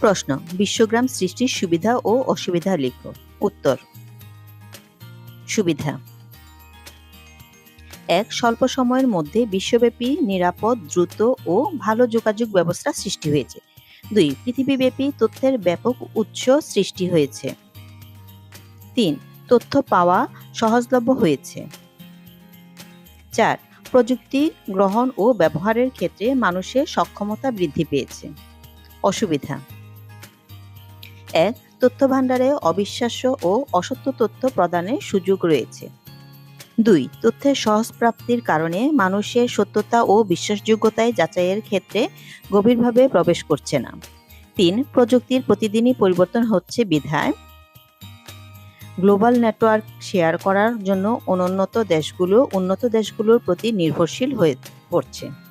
প্রশ্ন, বিশ্বগ্রাম সৃষ্টির সুবিধা ও অসুবিধা লিখো। উত্তর, সুবিধা। এক, স্বল্প সময়ের মধ্যে বিশ্বব্যাপী, নিরাপদ, দ্রুত ও ভালো যোগাযোগ ব্যবস্থা সৃষ্টি হয়েছে। দুই, পৃথিবীব্যাপী তথ্যের ব্যাপক উৎস সৃষ্টি হয়েছে। তিন, তথ্য পাওয়া সহজলভ্য হয়েছে। চার, প্রযুক্তি গ্রহণ ও ব্যবহারের ক্ষেত্রে মানুষের সক্ষমতা বৃদ্ধি পেয়েছে। অসুবিধা এক তথ্য ভাণ্ডারে অবিশ্বাস্য ও অসত্য তথ্য প্রদানের সুযোগ রয়েছে। দুই, তথ্যের সহজ প্রাপ্তির কারণে মানুষের সত্যতা ও বিশ্বাসযোগ্যতায় যাচাইয়ের ক্ষেত্রে গভীরভাবে প্রবেশ করছে না। তিন, প্রযুক্তির প্রতিদিনই পরিবর্তন হচ্ছে বিধায়। গ্লোবাল নেটওয়ার্ক শেয়ার করার জন্য অনুন্নত দেশগুলো উন্নত দেশগুলোর প্রতি নির্ভরশীল হয়ে পড়ছে।